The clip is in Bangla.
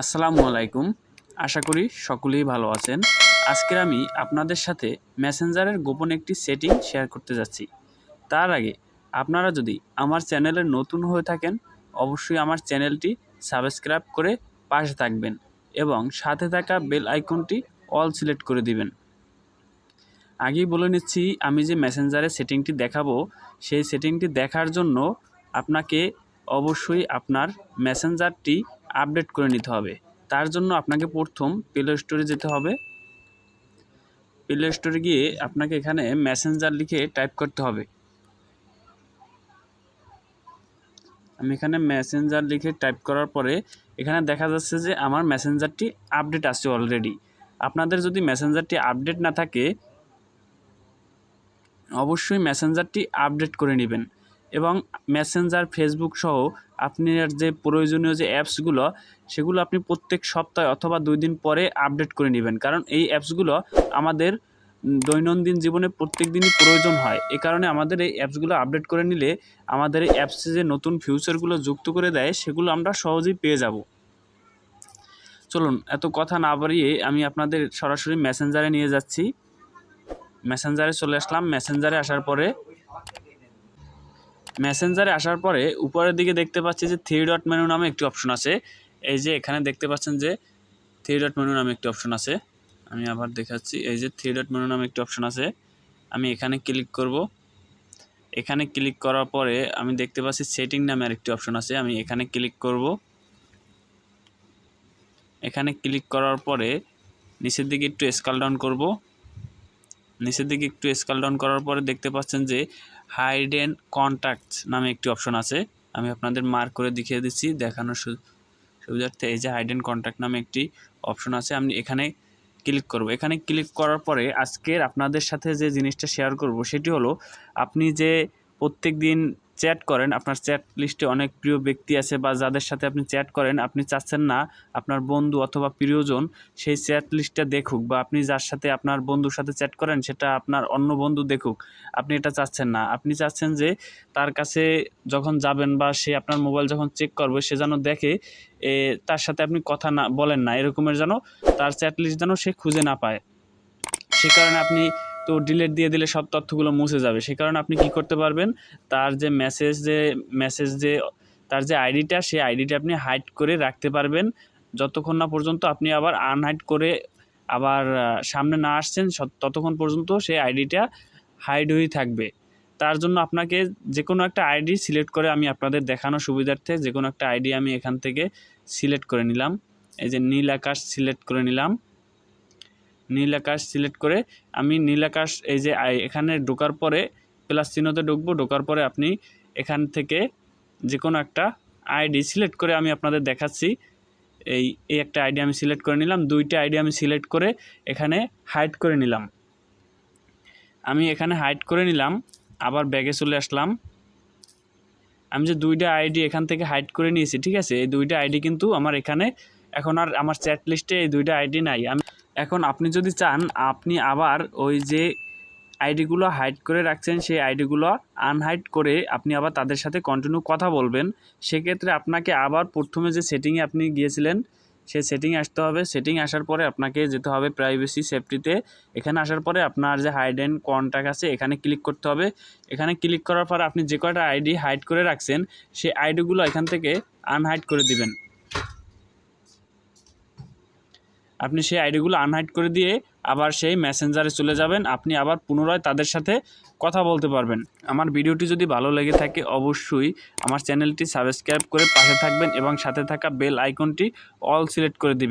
আসসালামু আলাইকুম। আশা করি সকলেই ভালো আছেন। আজকের আমি আপনাদের সাথে মেসেঞ্জারের গোপন একটি সেটিং শেয়ার করতে যাচ্ছি। তার আগে আপনারা যদি আমার চ্যানেলে নতুন হয়ে থাকেন, অবশ্যই আমার চ্যানেলটি সাবস্ক্রাইব করে পাশে থাকবেন এবং সাথে থাকা বেল আইকনটি অল সিলেক্ট করে দিবেন। আগেই বলে নিচ্ছি, আমি যে মেসেঞ্জারের সেটিংটি দেখাবো, সেই সেটিংটি দেখার জন্য আপনাকে অবশ্যই আপনার মেসেঞ্জারটি আপডেট করে নিতে হবে। তার জন্য আপনাকে প্রথম প্লে স্টোরে যেতে হবে। প্লে স্টোরে গিয়ে আপনাকে এখানে মেসেঞ্জার লিখে টাইপ করতে হবে। আমি এখানে মেসেঞ্জার লিখে টাইপ করার পরে এখানে দেখা যাচ্ছে যে আমার মেসেঞ্জারটি আপডেট আছে অলরেডি আপনাদের যদি মেসেঞ্জারটি আপডেট না থাকে, অবশ্যই মেসেঞ্জারটি আপডেট করে নেবেন। এবং মেসেঞ্জার ফেসবুক সহ আপনার যে প্রয়োজনীয় যে অ্যাপসগুলো সেগুলো আপনি প্রত্যেক সপ্তাহে অথবা দুই দিন পরে আপডেট করে নেবেন। কারণ এই অ্যাপসগুলো আমাদের দৈনন্দিন জীবনে প্রত্যেক দিনই প্রয়োজন হয়। এ কারণে আমাদের এই অ্যাপসগুলো আপডেট করে নিলে আমাদের এই অ্যাপসে যে নতুন ফিউচারগুলো যুক্ত করে দেয়, সেগুলো আমরা সহজেই পেয়ে যাব। চলুন, এত কথা না বাড়িয়ে আমি আপনাদের সরাসরি মেসেঞ্জারে নিয়ে যাচ্ছি। মেসেঞ্জারে চলে আসলাম। মেসেঞ্জারে আসার পরে মেসেঞ্জারে আসার পরে উপরের দিকে দেখতে পাচ্ছি যে থ্রি ডট মেনু নামে একটি অপশন আছে। এই যে এখানে দেখতে পাচ্ছেন যে থ্রি ডট মেনু নামে একটি অপশন আছে। আমি আবার দেখাচ্ছি, এই যে থ্রি ডট মেনু নামে একটি অপশন আছে। আমি এখানে ক্লিক করব। এখানে ক্লিক করার পরে আমি দেখতে পাচ্ছি সেটিং নামে আরেকটি অপশন আছে। আমি এখানে ক্লিক করব। এখানে ক্লিক করার পরে নিচের দিকে একটু স্কাল ডাউন করব। নিচের দিকে একটু স্কাল ডাউন করার পরে দেখতে পাচ্ছেন যে হাইড কন্ট্যাক্টস কন্ট্যাক্ট নামে একটি অপশন আছে। আমি আপনাদের মার্ক করে দেখিয়ে দিচ্ছি, দেখানোর সুবিধার্থে এই যে হাইড অ্যান্ড কন্ট্যাক্ট নামে একটি অপশন আছে, আমি এখানে ক্লিক করব। এখানে ক্লিক করার পরে আজকের আপনাদের সাথে যে জিনিসটা শেয়ার করব, সেটি হলো আপনি যে প্রত্যেক দিন চ্যাট করেন। আপনার চ্যাট লিস্টে অনেক প্রিয় ব্যক্তি আছে বা যাদের সাথে আপনি চ্যাট করেন, আপনি চাচ্ছেন না আপনার বন্ধু অথবা প্রিয়জন সেই চ্যাট লিস্টটা দেখুক বা আপনি যার সাথে আপনার বন্ধুর সাথে চ্যাট করেন সেটা আপনার অন্য বন্ধু দেখুক। আপনি এটা চাচ্ছেন না। আপনি চাচ্ছেন যে তার কাছে যখন যাবেন বা সে আপনার মোবাইল যখন চেক করবে, সে যেন দেখে, এ, তার সাথে আপনি কথা না, বলেন না। এরকমের যেন তার চ্যাট লিস্ট যেন সে খুঁজে না পায়। সে কারণে আপনি তো ডিলেট দিয়ে দিলে সব তথ্যগুলো মুছে যাবে। সে কারণে আপনি কি করতে পারবেন? তার যে মেসেজ যে মেসেজ যে, তার যে আইডিটা সেই আইডিটা আপনি হাইড করে রাখতে পারবেন। যতক্ষণ না পর্যন্ত আপনি আবার আনহাইড করে আবার সামনে না আসছেন ততক্ষণ পর্যন্ত সেই আইডিটা হাইড হয়েই থাকবে। তার জন্য আপনাকে যে কোনো একটা আইডি সিলেক্ট করে আমি আপনাদের দেখানো সুবিধার্থে যে কোনো একটা আইডি আমি এখান থেকে সিলেক্ট করে নিলাম। এই যে নীল আকাশ সিলেক্ট করে নিলাম। নীল আকাশ সিলেক্ট করে আমি নীল আকাশ এই যে এখানে ঢোকার পরে প্লাস চিহ্নতে ঢুকবো, ঢোকার পরে আপনি এখান থেকে যে কোনো একটা আইডি সিলেক্ট করে আমি আপনাদের দেখাচ্ছি। এই এই একটা আইডি আমি সিলেক্ট করে নিলাম, দুইটা আইডি আমি সিলেক্ট করে এখানে হাইড করে নিলাম। আমি এখানে হাইড করে নিলাম, আবার ব্যাগে চলে আসলাম। আমি যে দুইটা আইডি এখান থেকে হাইড করে নিয়েছি, ঠিক আছে? এই দুইটা আইডি কিন্তু আমার এখানে, এখন আর আমার চ্যাট লিস্টে এই দুইটা আইডি নাই। আমি এখন আপনি যদি চান, আপনি আবার ওই যে আইডিগুলো হাইড করে রাখছেন, সেই আইডিগুলো আনহাইড করে আপনি আবার তাদের সাথে কন্টিনিউ কথা বলবেন। সেক্ষেত্রে আপনাকে আবার প্রথমে যে সেটিংয়ে আপনি গিয়েছিলেন, সেই সেটিং আসতে হবে। সেটিং আসার পরে আপনাকে যেতে হবে প্রাইভেসি সেফটিতে এখানে আসার পরে আপনার যে হাইড অ্যান্ড কন্ট্যাক্ট আছে, এখানে ক্লিক করতে হবে। এখানে ক্লিক করার পর আপনি যে কয়টা আইডি হাইড করে রাখছেন, সেই আইডিগুলো এখান থেকে আনহাইড করে দিবেন। আপনি সেই আইডিগুলো আনহাইড করে দিয়ে আবার সেই মেসেঞ্জারে চলে যাবেন। আপনি আবার পুনরায় তাদের সাথে কথা বলতে পারবেন। আমার ভিডিওটি যদি ভালো লেগে থাকে অবশ্যই আমার চ্যানেলটি সাবস্ক্রাইব করে পাশে থাকবেন এবং সাথে থাকা বেল আইকনটি অল সিলেক্ট করে দিবেন।